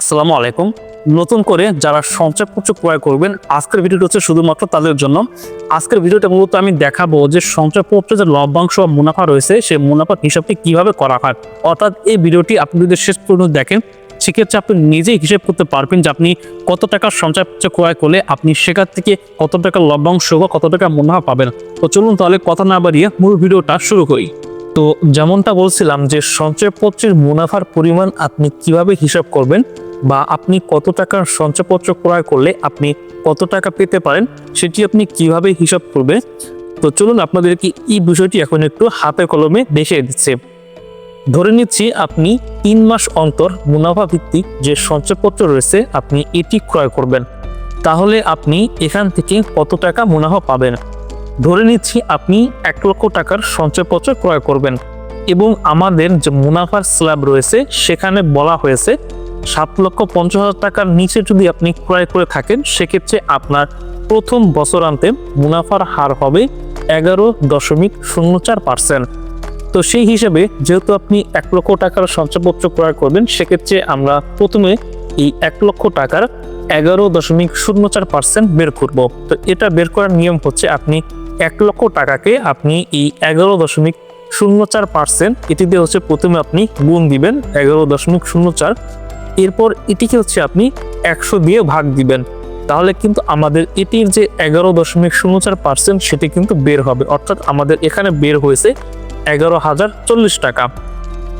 আসসালামু আলাইকুম। নতুন করে যারা সঞ্চয়পত্র ক্রয় করবেন, আজকের ভিডিওটা হচ্ছে শুধুমাত্র তাদের জন্য। আজকের ভিডিওটা মূলত আমি দেখাবো যে সঞ্চয়পত্রে যে লভ্যাংশ বা মুনাফা রয়েছে, সেই মুনাফার হিসাবটি কীভাবে করা হয়। অর্থাৎ এই ভিডিওটি আপনি যদি শেষ পর্যন্ত দেখেন, সেক্ষেত্রে আপনি নিজেই হিসেব করতে পারবেন যে আপনি কত টাকার সঞ্চয়পত্র ক্রয় করলে আপনি সেখান থেকে কত টাকা লভ্যাংশ বা কত টাকা মুনাফা পাবেন। তো চলুন তাহলে কথা না বাড়িয়ে মূল ভিডিওটা শুরু করি। তো যেমনটা বলছিলাম যে সঞ্চয়পত্রের মুনাফার পরিমাণ আপনি কীভাবে হিসাব করবেন বা আপনি কত টাকার সঞ্চয়পত্র ক্রয় করলে আপনি কত টাকা পেতে পারেন, সেটি আপনি কীভাবে হিসাব করবে তো চলুন আপনাদেরকে এই বিষয়টি এখন একটু হাতে কলমে দেখিয়ে দিচ্ছে। ধরে নিচ্ছি আপনি তিন মাস অন্তর মুনাফা ভিত্তিক যে সঞ্চয়পত্র রয়েছে, আপনি এটি ক্রয় করবেন। তাহলে আপনি এখান থেকে কত টাকা মুনাফা পাবেন? ধরে নিচ্ছি আপনি এক লক্ষ টাকার সঞ্চয়পত্র ক্রয় করবেন এবং আমাদের যে মুনাফার স্ল্যাব রয়েছে, সেখানে বলা হয়েছে সাত লক্ষ পঞ্চাশ হাজার টাকার নিচে যদি আপনি ক্রয় করে থাকেন, সেক্ষেত্রে আপনার প্রথম বছরান্তে মুনাফার হার হবে এগারো দশমিক শূন্য চার পার্সেন্ট। তো সেই হিসেবে যেহেতু আপনি এক লক্ষ টাকার সঞ্চয়পত্র ক্রয় করবেন, সেক্ষেত্রে আমরা প্রথমে এই এক লক্ষ টাকার এগারো দশমিক শূন্য চার পার্সেন্ট বের করব। তো এটা বের করার নিয়ম হচ্ছে আপনি এক লক্ষ টাকাকে আপনি এই এগারো দশমিক শূন্য চার পার্সেন্ট, এটি দিয়ে হচ্ছে প্রথমে আপনি গুণ দিবেন এগারো দশমিক শূন্য চার এরপর এটিকে হচ্ছে আপনি একশো দিয়ে ভাগ দিবেন। তাহলে কিন্তু আমাদের এটির যে এগারো দশমিক শূন্য চার পার্সেন্ট সেটি কিন্তু বের হবে। অর্থাৎ আমাদের এখানে বের হয়েছে এগারো হাজার চল্লিশ টাকা।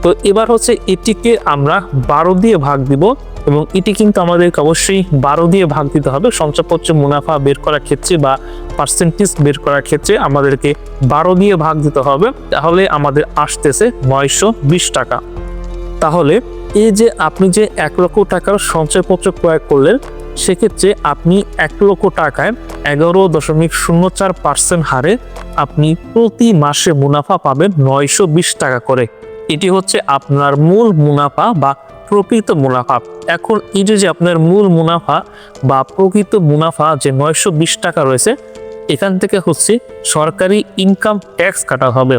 তো এবার হচ্ছে এটিকে আমরা বারো দিয়ে ভাগ দিব এবং এটি কিন্তু আমাদেরকে অবশ্যই বারো দিয়ে ভাগ দিতে হবে। সঞ্চয়পত্র মুনাফা বের করার ক্ষেত্রে বা পার্সেন্টেজ বের করার ক্ষেত্রে আমাদেরকে বারো দিয়ে ভাগ দিতে হবে। তাহলে আমাদের আসতেছে নয়শো বিশ টাকা। তাহলে এই যে আপনি যে এক লক্ষ টাকার সঞ্চয়পত্র ক্রয় করলেন, সেক্ষেত্রে আপনি এক লক্ষ টাকায় এগারো দশমিক শূন্য চার পার্সেন্ট হারে আপনি প্রতি মাসে মুনাফা পাবেন নয়শো বিশ টাকা করে। এটি হচ্ছে আপনার মূল মুনাফা বা প্রকৃত মুনাফা। এখন এই যে আপনার মূল মুনাফা বা প্রকৃত মুনাফা যে নয়শো বিশ টাকা রয়েছে, এখান থেকে হচ্ছে সরকারি ইনকাম ট্যাক্স কাটা হবে।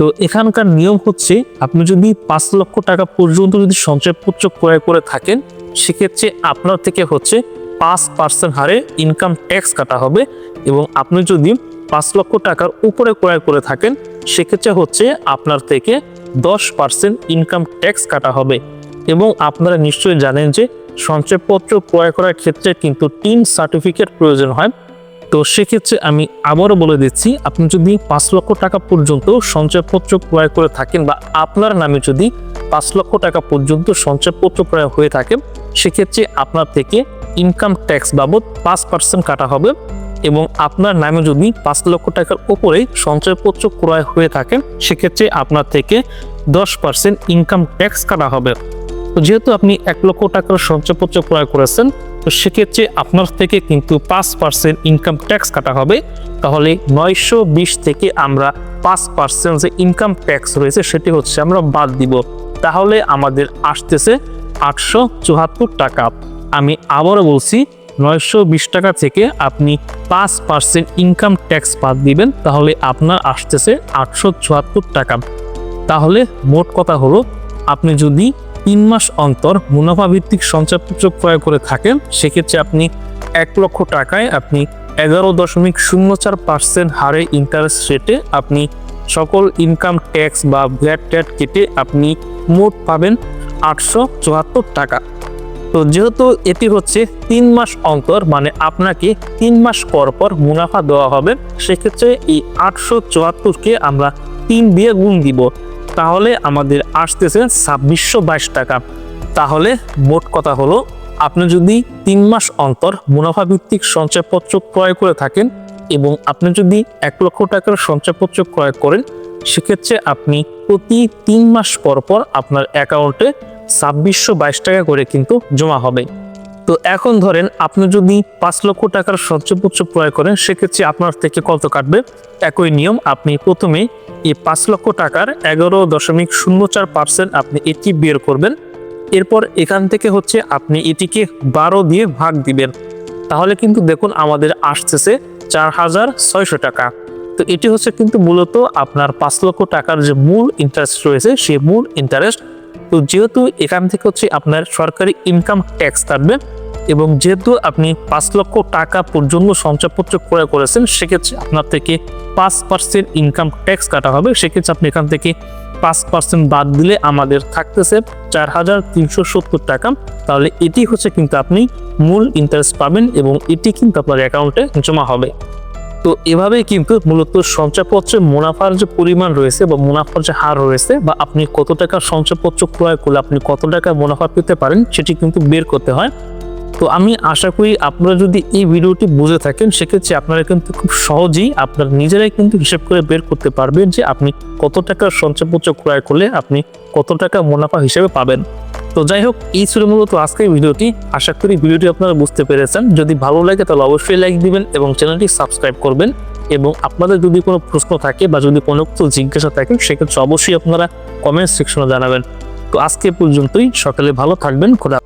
তো এখানকার নিয়ম হচ্ছে আপনি যদি পাঁচ লক্ষ টাকা পর্যন্ত যদি সঞ্চয়পত্র ক্রয় করে থাকেন, সেক্ষেত্রে আপনার থেকে হচ্ছে পাঁচ পার্সেন্ট হারে ইনকাম ট্যাক্স কাটা হবে এবং আপনি যদি পাঁচ লক্ষ টাকার উপরে ক্রয় করে থাকেন, সেক্ষেত্রে হচ্ছে আপনার থেকে দশ পার্সেন্ট ইনকাম ট্যাক্স কাটা হবে এবং আপনারা নিশ্চয়ই জানেন যে সঞ্চয়পত্র ক্রয় করার ক্ষেত্রে কিন্তু তিন সার্টিফিকেট প্রয়োজন হয়। তো সেক্ষেত্রে আমি আবারও বলে দিচ্ছি, আপনি যদি পাঁচ লক্ষ টাকা পর্যন্ত সঞ্চয়পত্র ক্রয় করে থাকেন বা আপনার নামে যদি পাঁচ লক্ষ টাকা পর্যন্ত সঞ্চয়পত্র ক্রয় হয়ে থাকে, সেক্ষেত্রে আপনার থেকে ইনকাম ট্যাক্স বাবদ পাঁচ পার্সেন্ট কাটা হবে এবং আপনার নামে যদি পাঁচ লক্ষ টাকার উপরে সঞ্চয়পত্র ক্রয় হয়ে থাকে, সেক্ষেত্রে আপনার থেকে দশ পার্সেন্ট ইনকাম ট্যাক্স কাটা হবে। তো যেহেতু আপনি এক লক্ষ টাকার সঞ্চয়পত্র ক্রয় করেছেন তো সেক্ষেত্রে আপনার থেকে কিন্তু পাঁচ পার্সেন্ট ইনকাম ট্যাক্স কাটা হবে। তাহলে নয়শো বিশ থেকে আমরা পাঁচ পার্সেন্ট যে ইনকাম ট্যাক্স রয়েছে, সেটি হচ্ছে আমরা বাদ দিব। তাহলে আমাদের আসতেছে আটশো চুয়াত্তর টাকা। আমি আবারও বলছি, নয়শো বিশ টাকা থেকে আপনি পাঁচ পার্সেন্ট ইনকাম ট্যাক্স বাদ দিবেন, তাহলে আপনার আসতেছে আটশো চুয়াত্তর টাকা। তাহলে মোট কথা হলো, আপনি যদি তিন মাস অন্তর মুনাফা ভিত্তিক সঞ্চয়পত্র ক্রয় করে থাকেন, সেক্ষেত্রে আপনি এক লক্ষ টাকায় আপনি এগারো দশমিক শূন্য চার পার্সেন্ট হারে ইন্টারেস্ট রেটে আপনি সকল ইনকাম ট্যাক্স বা ভ্যাট ট্যাট কেটে আপনি মোট পাবেন আটশো চুয়াত্তর টাকা। তো যেহেতু এটি হচ্ছে তিন মাস অন্তর মানে আপনাকে তিন মাস পর পর মুনাফা দেওয়া হবে, সেক্ষেত্রে এই আটশো চুয়াত্তরকে আমরা তিন দিয়ে গুণ দিব। তাহলে আমাদের আসতেছে ছাব্বিশশো বাইশ টাকা। তাহলে মোট কথা হলো, আপনি যদি তিন মাস অন্তর মুনাফা ভিত্তিক সঞ্চয়পত্র ক্রয় করে থাকেন এবং আপনি যদি এক লক্ষ টাকার সঞ্চয়পত্র ক্রয় করেন, সেক্ষেত্রে আপনি প্রতি তিন মাস পর পর আপনার অ্যাকাউন্টে ছাব্বিশশো বাইশ টাকা করে কিন্তু জমা হবে। তো এখন ধরেন আপনি যদি পাঁচ লক্ষ টাকার সঞ্চয়পত্র ক্রয় করেন, সেক্ষেত্রে আপনার থেকে কত কাটবে? একই নিয়ম, আপনি প্রথমে এই পাঁচ লক্ষ টাকার এগারো দশমিক শূন্য চার পার্সেন্ট আপনি এটি বের করবেন। এরপর এখান থেকে হচ্ছে আপনি এটিকে বারো দিয়ে ভাগ দিবেন। তাহলে কিন্তু দেখুন আমাদের আসতেছে চার হাজার ছয়শো টাকা। তো এটি হচ্ছে কিন্তু মূলত আপনার পাঁচ লক্ষ টাকার যে মূল ইন্টারেস্ট রয়েছে, সেই মূল ইন্টারেস্ট তো যেহেতু এখান থেকে হচ্ছে আপনার সরকারি ইনকাম ট্যাক্স কাটবে এবং যেহেতু আপনি পাঁচ লক্ষ টাকা পর্যন্ত সঞ্চয়পত্র ক্রয় করেছেন, সেক্ষেত্রে আপনার থেকে পাঁচ পার্সেন্ট ইনকাম ট্যাক্স কাটা হবে। সেক্ষেত্রে আপনি এখান থেকে পাঁচ পার্সেন্ট বাদ দিলে আমাদের থাকতেছে চার হাজার তিনশো সত্তর টাকা। তাহলে এটি হচ্ছে কিন্তু আপনি মূল ইন্টারেস্ট পাবেন এবং এটি কিন্তু আপনার অ্যাকাউন্টে জমা হবে। তো এভাবেই কিন্তু মূলত সঞ্চয়পত্রে মুনাফার যে পরিমাণ রয়েছে বা মুনাফার যে হার রয়েছে বা আপনি কত টাকা সঞ্চয়পত্র ক্রয় করলে আপনি কত টাকা মুনাফা পেতে পারেন, সেটি কিন্তু বের করতে হয়। তো আমি আশা করি আপনারা যদি এই ভিডিওটি বুঝে থাকেন, সেক্ষেত্রে আপনারা কিন্তু খুব সহজেই আপনার নিজেরাই কিন্তু হিসেব করে বের করতে পারবেন যে আপনি কত টাকার সঞ্চয়পত্র ক্রয় করলে আপনি কত টাকা মুনাফা হিসেবে পাবেন। তো যাই হোক, এই ছিল মূলত আজকের ভিডিওটি। আশা করি ভিডিওটি আপনারা বুঝতে পেরেছেন। যদি ভালো লাগে, তাহলে অবশ্যই লাইক দিবেন এবং চ্যানেলটি সাবস্ক্রাইব করবেন এবং আপনাদের যদি কোনো প্রশ্ন থাকে বা যদি কোনো কিছু জিজ্ঞাসা থাকে, সেক্ষেত্রে অবশ্যই আপনারা কমেন্ট সেকশনে জানাবেন। তো আজকে পর্যন্তই। সকালে ভালো থাকবেন। খোদা